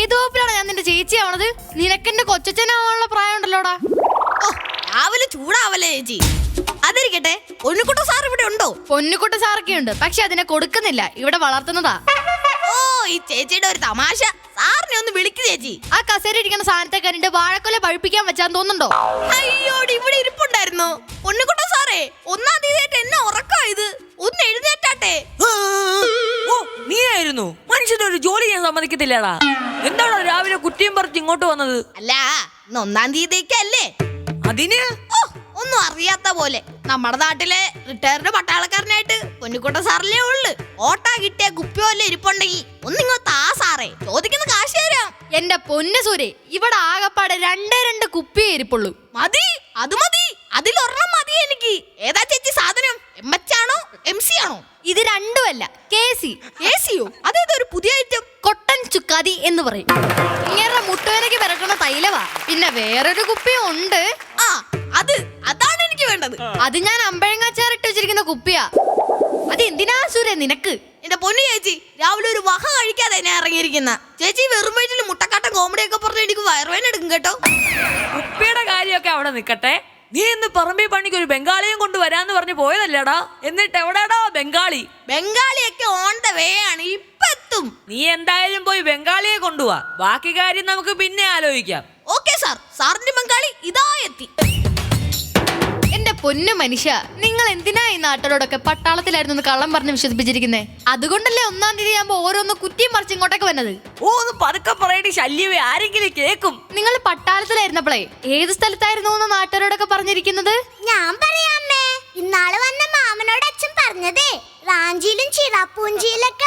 ഏത് വകുപ്പിലാണ് ഞാൻ നിന്റെ ചേച്ചി ആവണത് നിനക്കെന്റെ കൊച്ചച്ഛനാവാനുള്ള പ്രായം ഉണ്ടല്ലോടാ ഓ രാവിലെ ചൂടാവല്ലേ ചേച്ചി. അതിരിക്കട്ടെ പൊന്നുകുട്ട സാർ ഇവിടെ ഉണ്ടോ? പൊന്നുകുട്ട സാറൊക്കെ ഉണ്ട് പക്ഷെ അതിനെ കൊടുക്കുന്നില്ല. ഇവിടെ വളർത്തുന്നതാ. ഓ ഈ ചേച്ചിയുടെ ഒരു തമാശ. സാറിനെ ഒന്ന് വിളിക്ക് ചേച്ചി. ആ കസേര ഇരിക്കുന്ന സാധനത്തെ കണ്ടിട്ട് വാഴക്കൊല പഴുപ്പിക്കാൻ വെച്ചാൻ തോന്നുന്നുണ്ടോ? അയ്യോടി ഇവിടെ ഇരിപ്പുണ്ടായിരുന്നു. പൊന്നുകുട്ട സാറേ ഒന്നാം തീയതി എന്നെ ഉറക്കായത് ഒന്ന് എഴുന്നേറ്റാട്ടെ. ഓ നീയായിരുന്നു. മനുഷ്യനൊരു ജോലി ചെയ്യാൻ സമ്മതിക്കത്തില്ലടാ. കുറ്റിയും പറിച്ച് ഇങ്ങോട്ട് വന്നത്? അല്ല ഇന്ന് ഒന്നാം തീയതിക്കല്ലേ അതിന്? ഓ ഒന്നും അറിയാത്ത പോലെ. നമ്മുടെ നാട്ടിലെ റിട്ടയർഡ് പട്ടാളക്കാരനായിട്ട് പൊന്നിക്കോട്ട സാറല്ലേ ഉള്ളു. ഓട്ടാ കിട്ടിയ കുപ്പിയോല്ലേ പോലെ ഇരിപ്പുണ്ടെങ്കിൽ ഒന്നിങ്ങോട്ട് ആ സാറേ ചോദിക്കുന്ന കാശ് തരാം. എന്റെ പൊന്നു സൂര്യ ഇവിടെ ആകെപ്പാടെ രണ്ടേ രണ്ട് കുപ്പിയേ ഇരിപ്പുള്ളൂ. മതി അത് മതി. അതിലൊരെണ്ണം മതി എനിക്ക്. ഏതാ ചേച്ചി സാധനം? എം എച്ച് ആണോ? എം സി ആണോ? ഇത് രണ്ടുമല്ല കെ സി കെ സിയോ അതേതൊരു പുതിയ ഐറ്റം കൊട്ടൻ ചുക്കാതി എന്ന് പറയും. ഇങ്ങനെ മുട്ടുവേനയ്ക്ക് പിറക്കുന്ന തൈലവാ. പിന്നെ വേറൊരു കുപ്പിയും ഉണ്ട്. ആ അത് അതാണ് എനിക്ക് വേണ്ടത്. അത് ഞാൻ അമ്പഴങ്ങാച്ചാറിട്ട് വെച്ചിരിക്കുന്ന കുപ്പിയാ. അത് എന്തിനാ സൂര്യ നിനക്ക്? എന്റെ പൊന്നു ചേച്ചി രാവിലെ ഒരു വഹ കഴിക്കാതെ ഞാൻ ഇറങ്ങിയിരിക്കുന്ന. ചേച്ചി വെറും വയറ്റിൽ മുട്ടക്കാട്ടം കോമഡി ഒക്കെ പറഞ്ഞ് എനിക്ക് വയറുവേന എടുക്കും കേട്ടോ. കുപ്പിയുടെ കാര്യമൊക്കെ അവിടെ നിൽക്കട്ടെ. നീ ഇന്ന് പറമ്പി പണിക്ക് ഒരു ബംഗാളിയും കൊണ്ട് വരാന്ന് പറഞ്ഞ് പോയതല്ലേടാ? എന്നിട്ട് എവിടെടാ ബംഗാളി? ബംഗാളിയൊക്കെ ഓൺ ദ വേ ആണ്. ഇപ്പൊ എത്തും നീ എന്തായാലും പോയി ബംഗാളിയെ കൊണ്ടുപോവാ ബാക്കി കാര്യം നമുക്ക് പിന്നെ ആലോചിക്കാം. Okay sir. സാറിന്റെ ബംഗാളി ഇതാ എത്തി. എന്റെ പൊന്നു മനുഷ്യ നിങ്ങൾ എന്തിനാ ഈ നാട്ടിലോടൊക്കെ പട്ടാളത്തിലായിരുന്നു കള്ളം പറഞ്ഞ് വിശ്വസിപ്പിച്ചിരിക്കുന്നേ? അതുകൊണ്ടല്ലേ ഒന്നാം തീയതി ആകുമ്പോ ഓരോന്ന് കുറ്റിയും മറിച്ച് ഇങ്ങോട്ടൊക്കെ വന്നത്? ഓ ഒന്ന് പതുക്കെ പറയണി ശല്യമേ ആരെങ്കിലും കേക്കും. നിങ്ങൾ പട്ടാളത്തിലായിരുന്നപ്പോളേ ഏത് സ്ഥലത്തായിരുന്നു എന്ന് നാട്ടുകാരോടൊക്കെ പറഞ്ഞിരിക്കുന്നത്? ഞാൻ പറയാമേ ഇന്നാൾ വന്ന മാമനോട് അച്ഛൻ പറഞ്ഞതേ റാഞ്ചിയിലും ചിറാപ്പൂഞ്ചിയിലൊക്കെ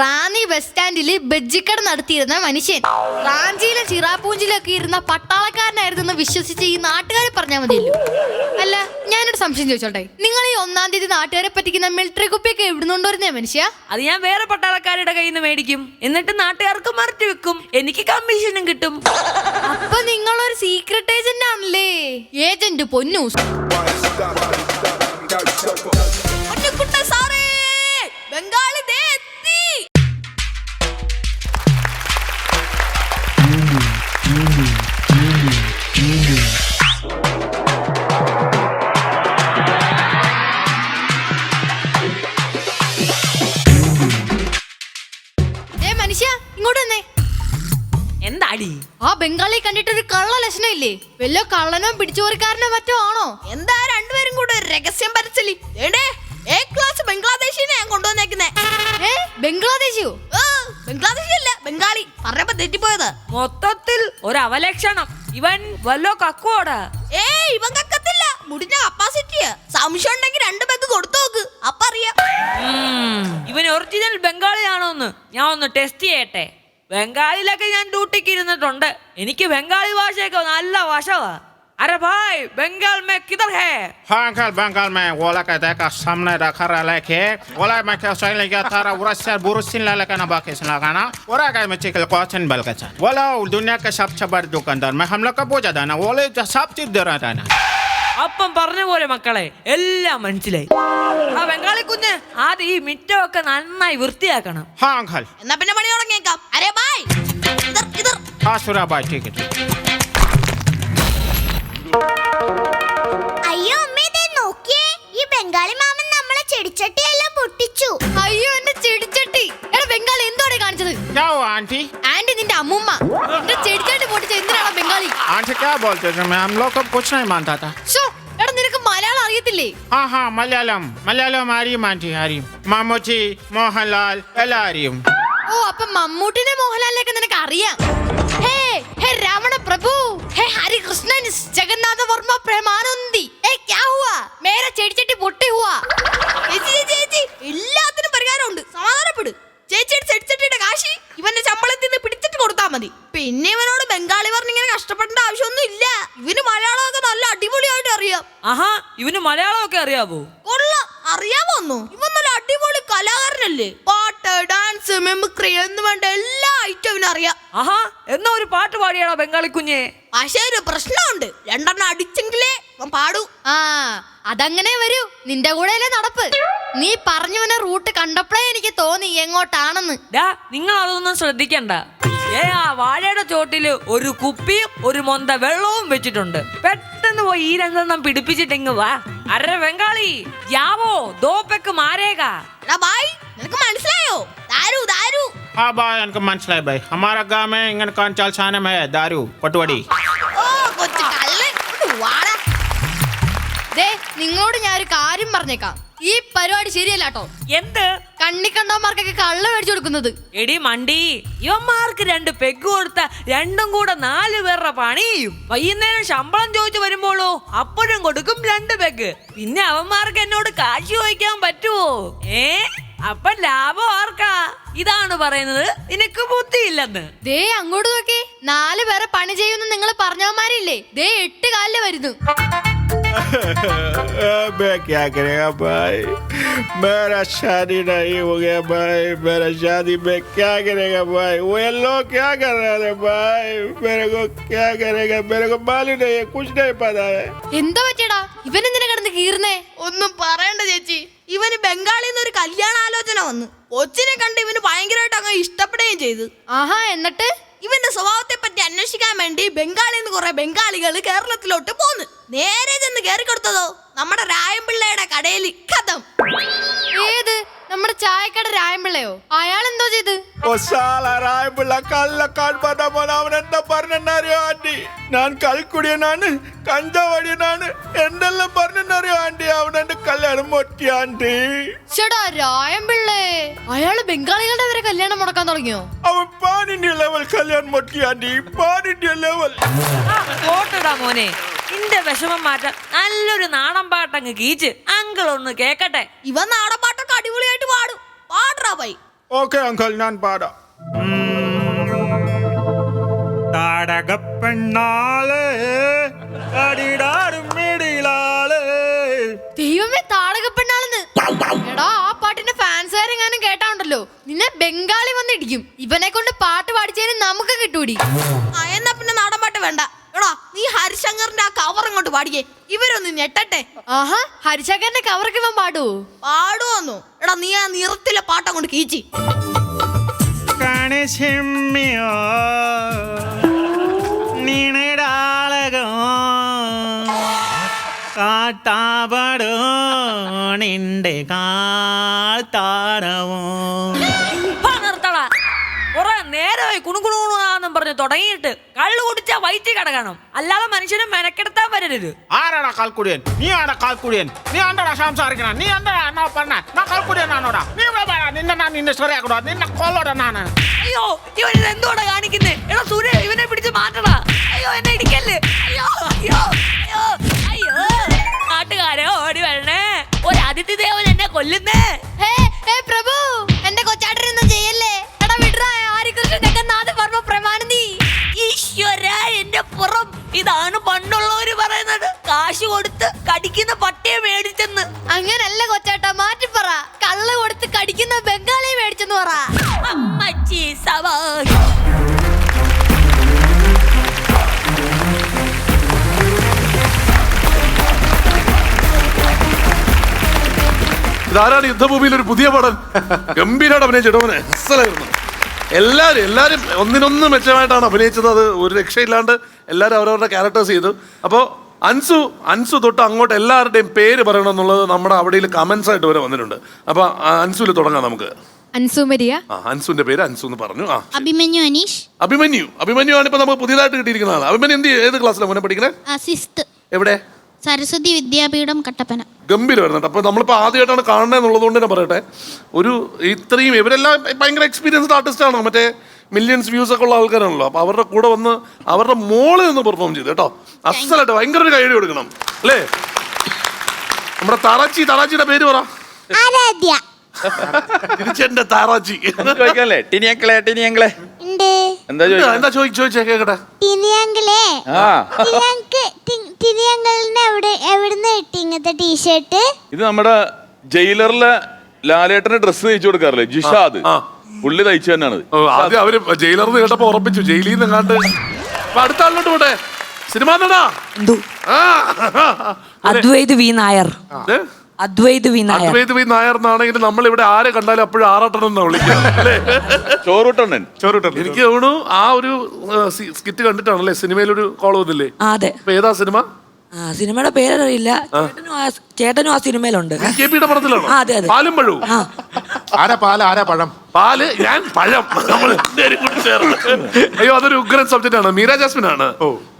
റാന്നി ബസ് സ്റ്റാൻഡിൽ ബജ്ജിക്കട നടത്തിയിരുന്ന മനുഷ്യൻ. റാഞ്ചിയിലും ചിറാപൂഞ്ചിലൊക്കെ ഇരുന്ന പട്ടാളക്കാരനായിരുന്നു എന്ന് വിശ്വസിച്ച് ഈ നാട്ടുകാരെ പറഞ്ഞാൽ മതിയല്ലോ. അല്ല ഞാനൊരു സംശയം ചോദിച്ചോട്ടെ? നിങ്ങൾ ഈ ഒന്നാം തീയതി നാട്ടുകാരെ പറ്റിക്കുന്ന മിലിറ്ററി കുപ്പിയൊക്കെ എവിടുന്നുണ്ടോരുന്നേ മനുഷ്യ? അത് ഞാൻ വേറെ പട്ടാളക്കാരുടെ കയ്യിൽ നിന്ന് മേടിക്കും. എന്നിട്ട് നാട്ടുകാർക്ക് മറിച്ചു വെക്കും. എനിക്ക് കമ്മീഷനും കിട്ടും. അപ്പൊ നിങ്ങളൊരു സീക്രട്ട് ഏജന്റ് ആണല്ലേ? ഏജന്റ് പൊന്നൂസ്. മനുഷ്യ ഇങ്ങോട്ട് വന്നേ. എന്താടി? ആ ബംഗാളി കണ്ടിട്ട് ഒരു കള്ള ലക്ഷണം ഇല്ലേ വല്ല കള്ളനോ പിടിച്ചോറിക്കാരനോ മറ്റോ ആണോ? എന്താ രണ്ടുപേരും കൂടെ ഒരു രഹസ്യം പരച്ചലി? ക്ലാസ് ബംഗ്ലാദേശിനെ ഞാൻ കൊണ്ടുവന്നേക്കുന്നേ. ഏ ബംഗ്ലാദേശിയോ? ബംഗ്ലാദേശി അല്ല ബംഗാളി. പറഞ്ഞപ്പോ തെറ്റിപ്പോയത്. മൊത്തത്തിൽ ഒരു അവലക്ഷണം. ഇവൻ വല്ലോ കക്കോടാ ഏ ഇവൻ കക്കത്തില്ല. മുടിഞ്ഞ കപ്പാസിറ്റിയാ സംശയം ഉണ്ടെങ്കിൽ രണ്ടു പേർക്ക് കൊടുത്തു. ഒറിജിനൽ ബംഗാളിയാണോ എന്ന് ഞാൻ ഒന്ന് ടെസ്റ്റ് ചെയ്യട്ടെ ബംഗാളിലൊക്കെ ഞാൻ ഡ്യൂട്ടിക്ക് ഇരുന്നിട്ടുണ്ട് എനിക്ക് ബംഗാളി ഭാഷയൊക്കെ നല്ല വശവാ അരെ ഭായ് ബംഗാൾ മേ കിധർ ഹേ हाँ अंकल बंगाल में वाला का देखा सामने रखा रहा लेके वाला मैं क्या सही लगा तारा उरा से बुरुसिन ला लेके ना बाकी से लगाना उरा का मैं चिकल क्वेश्चन बल का चल वाला दुनिया का सबसे बड़ा दुकानदार मैं हम लोग का बोझा था ना वाले जो सब चीज दे रहा था ना അപ്പം പറഞ്ഞ പോലെ മക്കളെ എല്ലാം മനസ്സിലായി ആ ബംഗാളി കുഞ്ഞ് ആദ്യം ഈ മിറ്റമൊക്കെ നന്നായി വൃത്തിയാക്കണം हाँ अंकल എന്നാ പിന്നെ പണി തുടങ്ങിയേക്കാം അരേ ബായ് ഇതർ ഇതർ हाँ सुरा भाई ठीक है ठीक है। അയ്യോ അമ്മേ ദേ നോക്കിയേ ഈ ബംഗാളി മാമൻ നമ്മളെ ചെടിച്ചട്ടിയെല്ലാം പൊട്ടിച്ചു അയ്യോ എന്റെ ചെടിച്ചട്ടി എടാ ബംഗാളി എന്തോടെ കാണിച്ചത് क्या हुआ आंटी ആന്റി നിന്റെ അമ്മുമ്മ എന്റെ ചെടിച്ചട്ടി പൊട്ടിച്ച എന്തിനാണ് ബംഗാളി आंटी क्या बोलते थे मैं हम लोग को कुछ नहीं मानता था ശോ, എടാ നിനക്ക് ഹിന്ദി മലയാളം. മലയാളം അറിയും ആന്റി അറിയും മമ്മൂട്ടി മോഹൻലാൽ എല്ലാരെയും. ഓ അപ്പൊ മമ്മൂട്ടിനെ മോഹൻലാലിനൊക്കെ നിനക്ക് അറിയാം ഹേ ഹേ രാവണ പ്രഭു ഹേ ഹരികൃഷ്ണൻ ജഗന്നാഥ വർമ്മ പ്രമാർ മലയാളമൊക്കെ അറിയാവോ? കൊള്ളാം അറിയാമോന്നു ഇവൻ നല്ല അടിപൊളി കലാകാരനല്ലേ? പാട്ട് ഡാൻസ് മെമിക്രി എന്ന് വേണ്ട എല്ലാ ഐറ്റവും അറിയാം. ആഹാ എന്നാ ഒരു പാട്ട് പാടിയാടാ ബംഗാളി കുഞ്ഞെ? പക്ഷേ ഒരു പ്രശ്നമുണ്ട്. രണ്ടെണ്ണം അടിച്ചെങ്കിലേ അവൻ പാടൂ. ആ അതങ്ങനെ വരൂ. നിന്റെ കൂടെയല്ലേ നടപ്പ്. നീ പറഞ്ഞു വന്ന റൂട്ട് കണ്ടപ്പോഴേ എനിക്ക് തോന്നി എങ്ങോട്ടാണെന്ന്. ഡാ നിങ്ങൾ അതൊന്നും ശ്രദ്ധിക്കണ്ട. ഏ ആ വാഴയുടെ ചോട്ടിൽ ഒരു കുപ്പിയും ഒരു മൊന്ത വെള്ളവും വെച്ചിട്ടുണ്ട്. പെട്ടെന്ന് പോയി ഈ രണ്ടെണ്ണം പിടിപ്പിച്ചിട്ടെങ്ങ് വാ അര ബംഗാളി യാവോ ദോപ്പെക്ക് മാരേക എടാ ബായ് നിനക്ക് മനസ്സിലായോ ദാരു ദാരു हाँ भाई इनको മനസ്സിലായി भाई हमारा गांव में इंगन कौन चाल छाने में है दारू पटवाड़ी ഓ കൊച്ചു കള്ളൻ ഇങ്ങോട്ട് വാടാ ദേ നിങ്ങളോട് ഞാൻ ഒരു കാര്യം പറഞ്ഞേക്കാം ഈ പരിപാടി ശരിയല്ല കേട്ടോ എന്ത്? കണ്ണിക്കണ്ടവന്മാർക്കൊക്കെ കള്ള മേടിച്ചു കൊടുക്കുന്നത്. എടി മണ്ടി ഇവന്മാർക്ക് രണ്ട് പെഗ് കൊടുത്ത രണ്ടും കൂടെ നാല് പേരുടെ പണിയും. വൈകുന്നേരം ശമ്പളം ചോദിച്ചു വരുമ്പോളോ അപ്പോഴും കൊടുക്കും രണ്ട് പെഗ് പിന്നെ അവന്മാർക്ക് എന്നോട് കാശ് ചോദിക്കാൻ പറ്റുമോ ഏ? അപ്പൊ ലാഭം ആർക്കാ? ഇതാണ് പറയുന്നത്. നിനക്ക് ബുദ്ധിയില്ലെന്ന്. ദേ അങ്ങോട്ട് നോക്കി. നാല് പേരെ പണി ചെയ്യുമെന്ന് നിങ്ങൾ പറഞ്ഞവന്മാരില്ലേ? ദേ എട്ട് കാലിൽ വരുന്നു. मैं क्या करेगा भाई मेरा शादी नहीं हो गया भाई मेरा शादी में क्या करेगा भाई वो ये लोग क्या कर रहे थे भाई मेरे को क्या करेगा मेरे को मालूम नहीं है कुछ नहीं पता है എന്താ പറ്റിയടാ ഇവൻ എന്തിനാ കിടന്ന് കീറുന്നേ ഒന്നും പറയണ്ട ചേച്ചി ഇവന് ബംഗാളിൽ നിന്ന് ഒരു കല്യാണാലോചന വന്നു കൊച്ചിനെ കണ്ട് ഇവന് ഭയങ്കരമായിട്ട് അങ്ങ് ഇഷ്ടപ്പെടുകയും ചെയ്തു ആഹാ എന്നിട്ട് ഇവന്റെ സ്വഭാവത്തെ പറ്റി അന്വേഷിക്കാൻ വേണ്ടി ബംഗാളിൽ നിന്ന് കുറെ ബംഗാളികൾ കേരളത്തിലോട്ട് പോന്ന്. നേരെ ചെന്ന് കയറി കൊടുത്തതോ നമ്മുടെ രായംപിള്ളയുടെ കടയിൽ കഥം. ഏത്? നമ്മുടെ ചായക്കട രായമ്പിള്ളയോ? അയാൾ എന്തോ ചെയ്ത് അവൻ എന്താ പറഞ്ഞെന്നറിയോ ആന്റി? ഞാൻ കൽക്കുടിയനാണ് കഞ്ചവടിയനാണ് എന്തെല്ലാം പറഞ്ഞെന്നറിയോ ആന്റി? അവൻ എന്റെ കല്യാണം മൊറ്റി ആന്റി. ചേടാ രായമ്പിള്ളേ അയാൾ ബംഗാളികളുടെ വരെ കല്യാണം മുടക്കാൻ തുടങ്ങിയോ? അവൻ പാനിന്റെ ലെവൽ കല്യാണം ആന്റി. പാനിന്റെ ലെവൽ മോനെ. നിന്റെ വിഷമം മാറ്റാൻ നല്ലൊരു നാടൻ പാട്ടങ്ങ് കീച്ച്. അങ്കിൾ ഒന്ന് കേക്കട്ടെ. ഇവ നാടൻ അടിപൊളിയായിട്ട് പാടും. പാടറാ പൈ ഓക്കെ അങ്കിൾ ഞാൻ പാടാ. താടകപ്പെണ്ണാൾ അടിടാടും മിടിലാൾ. ദൈവമേ താടകപ്പെണ്ണാളെന്ന്. എടാ ആ പാട്ടിന്റെ ഫാൻസുകാരെങ്ങാനും കേട്ടാണ്ടല്ലോ നിന്നെ ബംഗാളി വന്നിടിക്കും. ഇവനെ കൊണ്ട് പാട്ട് പാടിച്ചതിന് നമുക്ക് കിട്ടൂടി. എന്നാ പിന്നെ നാടൻ പാട്ട് വേണ്ട. എടാ നീ ഹരിശങ്കറിന്റെ ആ കവർ ഇങ്ങോട്ട് പാടിക്കേ. ഇവരൊന്ന് ഞെട്ടട്ടെ. ആഹാ ഹരിശങ്കറിന്റെ കവറൊക്കെ ഇവൻ പാടൂ. പാടുവന്നു. എടാ നീ ആ നിറത്തിലെ പാട്ട് അങ്ങോട്ട് കീച്ചി. കണിശിമ്മിയോ നിണടാളകോ കാട്ടാപടോ നിന്റെ ഇപ്പൊ നിർത്തടാ. കുറെ നേരമായി കുണുകുണുകുണാന്നും പറഞ്ഞ് തുടങ്ങിയിട്ട് കള്ളു കുടിച്ചാ വയറ്റി കിടക്കണം. അല്ലാതെ മനുഷ്യനെ മെനക്കെടുത്താൻ വരരുത്. ആരാടാ കാൽക്കുടിയൻ? നീ ആടാ കാൽക്കുടിയൻ? നീ എന്താടാ സംസാരിക്കണം നീ എന്താ എന്നാ പറഞ്ഞ? ഞാൻ കാൽക്കുടിയനാണോടാ നീ ഇവിടെ വാ, നിന്നെ ഞാൻ നിന്നെ ശരിയാക്കണോ? നിന്നെ കൊല്ലോടാ നാണ് അയ്യോ ഇവൻ ഇത് എന്തോടാ കാണിക്കുന്നേ? എടാ സൂര്യ ഇവനെ പിടിച്ച് മാറ്റടാ. അയ്യോ എന്നെ ഇടിക്കല്ലേ? അയ്യോ അയ്യോ അയ്യോ അയ്യോ. നാട്ടുകാരെ ഓടി വരണേ. ഒരു അതിഥി ദേവൻ എന്നെ കൊല്ലുന്നേ. ഇതാണ് പണ്ടുള്ളവര് പറയുന്നത്. കാശ് കൊടുത്ത് കടിക്കുന്ന പട്ടിയെ മേടിച്ചെന്ന്. അങ്ങനല്ല കൊച്ചാട്ട പറ. കള്ള് കൊടുത്ത് കടിക്കുന്ന ബംഗാളിയെ മേടിച്ചെന്ന് പറ. അമ്മച്ചി സവാ. ഇതാരാണ് യുദ്ധഭൂമിയിൽ ഒരു പുതിയ പടം? ഗംഭീരമായിട്ട് അഭിനയിച്ചിട്ടോ അവനെ അസലായിരുന്നു. എല്ലാരും എല്ലാവരും ഒന്നിനൊന്ന് മെച്ചമായിട്ടാണ് അഭിനയിച്ചത്. അത് ഒരു രക്ഷയില്ലാണ്ട് എല്ലാവരും അവരവരുടെ ക്യാരക്ടേഴ്സ് ചെയ്തു. അപ്പോൾ അൻസു അൻസു തൊട്ട് അങ്ങോട്ട് എല്ലാവരുടെയും പേര് പറയണം എന്നുള്ളത് നമ്മുടെ അവിടെ കമന്റ്സ് ആയിട്ട് വരെ വന്നിട്ടുണ്ട്. അപ്പൊ അൻസുവിൽ തുടങ്ങാം നമുക്ക്. അൻസുമരിയ ആ അൻസുവിന്റെ പേര് അൻസു എന്ന് പറഞ്ഞു. ആ അഭിമന്യു അനീഷ്. അഭിമന്യു. അഭിമന്യു ആണ് ഇപ്പൊ നമുക്ക് പുതിയതായിട്ട് കിട്ടിയിരിക്കുന്ന ആൾ അഭിമന്യു എന്ത് ഏത് ക്ലാസ്സിലാണ് മുന്നേ പഠിക്കണേ? അസിസ്ത് എവിടെ? സരസ്വതി വിദ്യാപീഠം കട്ടപ്പന. ഗംഭീരമായിരുന്നു വരുന്നുണ്ട് അപ്പോൾ നമ്മളിപ്പോൾ ആദ്യമായിട്ടാണ് കാണുന്നത് എന്നുള്ളതുകൊണ്ട് തന്നെ പറയട്ടെ. ഒരു ഇത്രയും ഇവരെല്ലാം ഭയങ്കര എക്സ്പീരിയൻസ്ഡ് ആർട്ടിസ്റ്റാണോ മറ്റേ മില്യൺസ് വ്യൂസ് ഒക്കെ ഉള്ള ആൾക്കാരാണല്ലോ. അപ്പോൾ അവരുടെ കൂടെ വന്ന് അവരുടെ മോളിൽ നിന്ന് പെർഫോം ചെയ്തു കേട്ടോ. അസലായിട്ട് ഭയങ്കര ഒരു കൈഡി കൊടുക്കണം. അല്ലേ? നമ്മുടെ തറാച്ചി തറാച്ചിയുടെ പേര് പറ. ആരാധ്യ. തിരിച്ചെന്റെ താറാച്ചി. ചോദിക്കാല്ലേ ടിനിയങ്കളെ ടിനിയങ്കളെ. ഉണ്ട്. എന്താ എന്താ ചോദിക്കാ എന്താ ചോദിച്ചു ചോദിച്ചേ കേക്കട്ടെ. ടിനിയങ്കിളേ. ആ. അവിടെ എവിടുന്ന് കിട്ടി ഇങ്ങനത്തെ ടീഷർട്ട്? ഇത് നമ്മുടെ ജയിലറിലെ ലാലേട്ടന്റെ ഡ്രസ്സ് തയ്ച്ചു കൊടുക്കാറില്ലേ? ജിഷാദ്. ആ. പുള്ളി തയ്ച്ചു തന്നെയാണ് ഓ, ആദ്യം അവർ ജയിലർന്ന് കേട്ടപ്പോ ഉറപ്പിച്ചു. ജയിലിൽ നിന്ന് കണ്ട് അപ്പൊ അടുത്ത ആളിലോട്ട് പോട്ടെ. സിനിമ നടനാ? എന്തോ ആ. Advaith V Nair. Advaith V Nair. Advaith V Nair എന്നാണെങ്കിൽ നമ്മൾ ഇവിടെ ആരെ കണ്ടാലും അപ്പോഴും ആറാട്ടണം എന്നാ വിളിക്കുന്നത് അല്ലേ? ചോറുട്ടണ്ണൻ. എനിക്ക് തോന്നുന്നു ആ ഒരു സ്കിറ്റ് കണ്ടിട്ടാണല്ലേ സിനിമയിലൊരു കോൾ വന്നില്ലേ? അതെ. ഏതാ സിനിമ? ആ സിനിമയുടെ പേരറിയില്ല. ചേട്ടനും ആ ചേട്ടനും ആ സിനിമയിലുണ്ട്. കെ പിയുടെ പടത്തിലാണോ? ആ, അതെ, അതെ. പാലും പഴവും. ആരാ പാല ആരാ പഴം? പാൽ ഞാൻ പഴം. നമ്മൾ രണ്ടുപേരും കൂടി ചേർന്ന്. അയ്യോ അതൊരു ഉഗ്രൻ സബ്ജക്റ്റ് ആണ്. മീര ജാസ്മിൻ ആണ്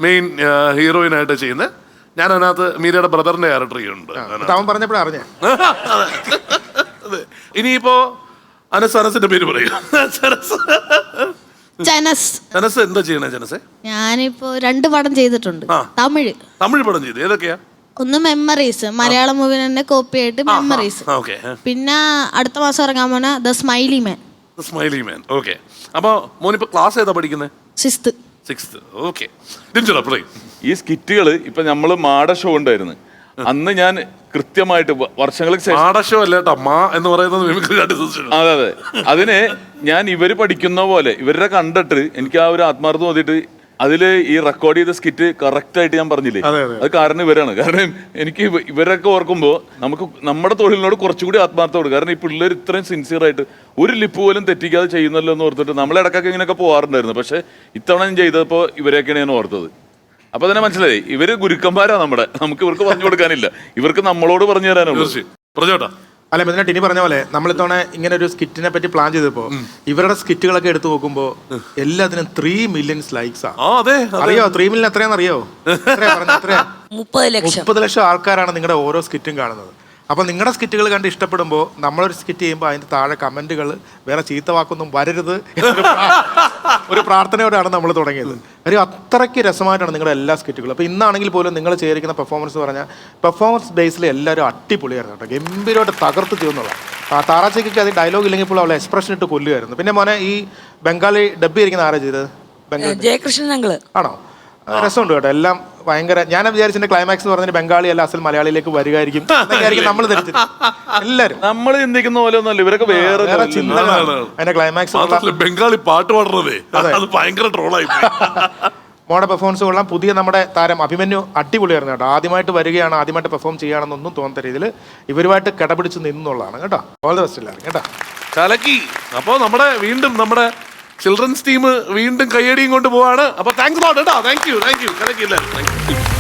മെയിൻ ഹീറോയിൻ ആയിട്ട് ചെയ്യുന്നത്. ഞാൻ അതിനകത്ത് മീരയുടെ ബ്രദറിന്റെ ക്യാരക്ടർ ചെയ്യുന്നുണ്ട്. അവൻ പറഞ്ഞപ്പോഴാ അറിഞ്ഞേ. അതെ. ഇനിയിപ്പോ അനസ് അനസിന്റെ പേര് പറയൂ. അനസ്. ജനസ്. അനസ് എന്താ ചെയ്യണേ ജനസെ? ഞാനിപ്പോ രണ്ട് പടം ചെയ്തിട്ടുണ്ട്. ആ. തമിഴ്. തമിഴ് പടം ചെയ്തു. ഏതൊക്കെയാ? ഒന്ന് മെമ്മറീസ് മലയാളം മൂവി തന്നെ കോപ്പി ആയിട്ട് മെമ്മറീസ് ഓക്കെ പിന്നെ അടുത്ത മാസം ഇറങ്ങാൻ പോണ the smiley man smiley man okay അപ്പൊ മോനിപ്പോ ക്ലാസ് ഏതാ പഠിക്കുന്നത് സിക്സ്ത് സിക്സ്ത് ഓക്കെ പറയും ഈ സ്കിറ്റുകൾ ഇപ്പൊ നമ്മൾ മാട ഷോ ഉണ്ടായിരുന്നു. അന്ന് ഞാൻ കൃത്യമായിട്ട് വർഷങ്ങൾക്ക് ശേഷം ആടശോ മാ എന്ന് പറയുന്നത് മിമിക്രി ആർട്ടിസ്റ്റ് അതെ അതെ. അതിന് ഞാൻ ഇവർ പഠിക്കുന്ന പോലെ ഇവരുടെ കണ്ടിട്ട് എനിക്ക് ആ ഒരു ആത്മാർത്ഥം തോന്നിയിട്ട് അതിൽ ഈ റെക്കോർഡ് ചെയ്ത സ്കിറ്റ് കറക്റ്റ് ആയിട്ട് ഞാൻ പറഞ്ഞില്ലേ? അതെ, കാരണം ഇവരാണ്. കാരണം എനിക്ക് ഇവരൊക്കെ ഓർക്കുമ്പോൾ നമുക്ക് നമ്മുടെ തൊഴിലിനോട് കുറച്ചുകൂടി ആത്മാർത്ഥമുണ്ട് കാരണം ഈ പിള്ളേർ ഇത്രയും സിൻസിയർ ആയിട്ട് ഒരു ലിപ്പ് പോലും തെറ്റിക്കാതെ ചെയ്യുന്നല്ലോ എന്ന് ഓർത്തിട്ട് നമ്മൾ ഇടക്കൊക്കെ ഇങ്ങനെയൊക്കെ പോകാറുണ്ടായിരുന്നു പക്ഷെ ഇത്തവണ ഞാൻ ചെയ്തപ്പോൾ ഇവരെയൊക്കെയാണ് ഞാൻ ഓർത്തത്. അപ്പൊ തന്നെ മനസ്സിലായി. ഇവർ ഗുരുക്കന്മാരാ നമ്മുടെ. നമുക്ക് ഇവർക്ക് പറഞ്ഞു കൊടുക്കാനില്ല. ഇവർക്ക് നമ്മളോട് പറഞ്ഞു തരാനുള്ളൂ. പറഞ്ഞോട്ടാ അല്ല മിഥുന ടിനി പറഞ്ഞ പോലെ നമ്മൾ ഇത്തവണ ഇങ്ങനെ ഒരു സ്കിറ്റിനെ പറ്റി പ്ലാൻ ചെയ്തപ്പോ ഇവരുടെ സ്കിറ്റുകളൊക്കെ എടുത്തു നോക്കുമ്പോ എല്ലാത്തിനും ത്രീ മില്യൺസ് ലൈക്സ്. അറിയോ ത്രീ മില്യൺ എത്രയാണെന്ന് അറിയോ? എത്രയാ പറഞ്ഞത്? എത്രയാ? മുപ്പത് ലക്ഷം. മുപ്പത് ലക്ഷം ആൾക്കാരാണ് നിങ്ങളുടെ ഓരോ സ്കിറ്റും കാണുന്നത്. അപ്പോൾ നിങ്ങളുടെ സ്കിറ്റുകൾ കണ്ട് ഇഷ്ടപ്പെടുമ്പോൾ നമ്മളൊരു സ്കിറ്റ് ചെയ്യുമ്പോൾ അതിന്റെ താഴെ കമന്റുകൾ വേറെ ചീത്ത വാക്കൊന്നും വരരുത് ഒരു പ്രാർത്ഥനയോടെയാണ് നമ്മൾ തുടങ്ങിയത്. കാര്യം അത്രയ്ക്ക് രസമായിട്ടാണ് നിങ്ങളുടെ എല്ലാ സ്കിറ്റുകളും. അപ്പോൾ ഇന്നാണെങ്കിൽ പോലും നിങ്ങൾ ചേരിക്കുന്ന പെർഫോമൻസ് പറഞ്ഞാൽ പെർഫോമൻസ് ബേസിൽ എല്ലാവരും അടിപൊളിയായിരുന്നു കേട്ടോ. ഗംഭീരമായിട്ട് തകർത്ത് ചെയ്യുന്നതാണ് ആ താറാച്ചയ്ക്ക് അത് ഡയലോഗ് ഇല്ലെങ്കിൽ പോലും അവളെ എക്സ്പ്രഷൻ ഇട്ട് കൊല്ലുമായിരുന്നു പിന്നെ മോനെ ഈ ബംഗാളി ഡബ് ചെയ്തിരിക്കുന്ന ആരാ ചെയ്തത്? ബംഗാളി. ജയകൃഷ്ണൻ ആണോ? രസമുണ്ട് കേട്ടോ. എല്ലാം ഭയങ്കര ഞാൻ വിചാരിച്ചിന്റെ ക്ലൈമാക്സ് എന്ന് പറഞ്ഞാൽ ബംഗാളി അല്ല അസൽ മലയാളിയിലേക്ക് വരികയായിരിക്കും. എന്നൊക്കെയായിരിക്കും നമ്മൾ ധരിച്ചത്. എല്ലാരും. നമ്മൾ ചിന്തിക്കുന്ന പോലെ ഒന്നല്ല ഇവരൊക്കെ വേറെ. ചിന്തകളാണ്. അതിന്റെ ക്ലൈമാക്സ് ബംഗാളി പാട്ട് പാടുന്നതേ. അത്. ഭയങ്കര ട്രോളായി മോടെ പെർഫോമൻസ് കൊള്ളാം. പുതിയ നമ്മുടെ താരം അഭിമന്യു അടിപൊളിയായിരുന്നു കേട്ടോ. ആദ്യമായിട്ട് വരികയാണ് ആദ്യമായിട്ട് പെർഫോം ചെയ്യുകയാണെന്നൊന്നും തോന്നുന്ന രീതിയിൽ ഇവരുമായിട്ട് കിടപിടിച്ച് നിന്നുള്ളതാണ് കേട്ടോ. ഓൾ ദ ബെസ്റ്റ് എല്ലാവരും കേട്ടോ. കലക്കി. അപ്പോൾ നമ്മുടെ വീണ്ടും നമ്മുടെ ചിൽഡ്രൻസ് ടീം വീണ്ടും കയ്യടിയും കൊണ്ട് പോവാണ്. അപ്പൊ താങ്ക്സ് ലോട്ട് കേട്ടോ. താങ്ക് യു താങ്ക് യു കലക്കി താങ്ക് യു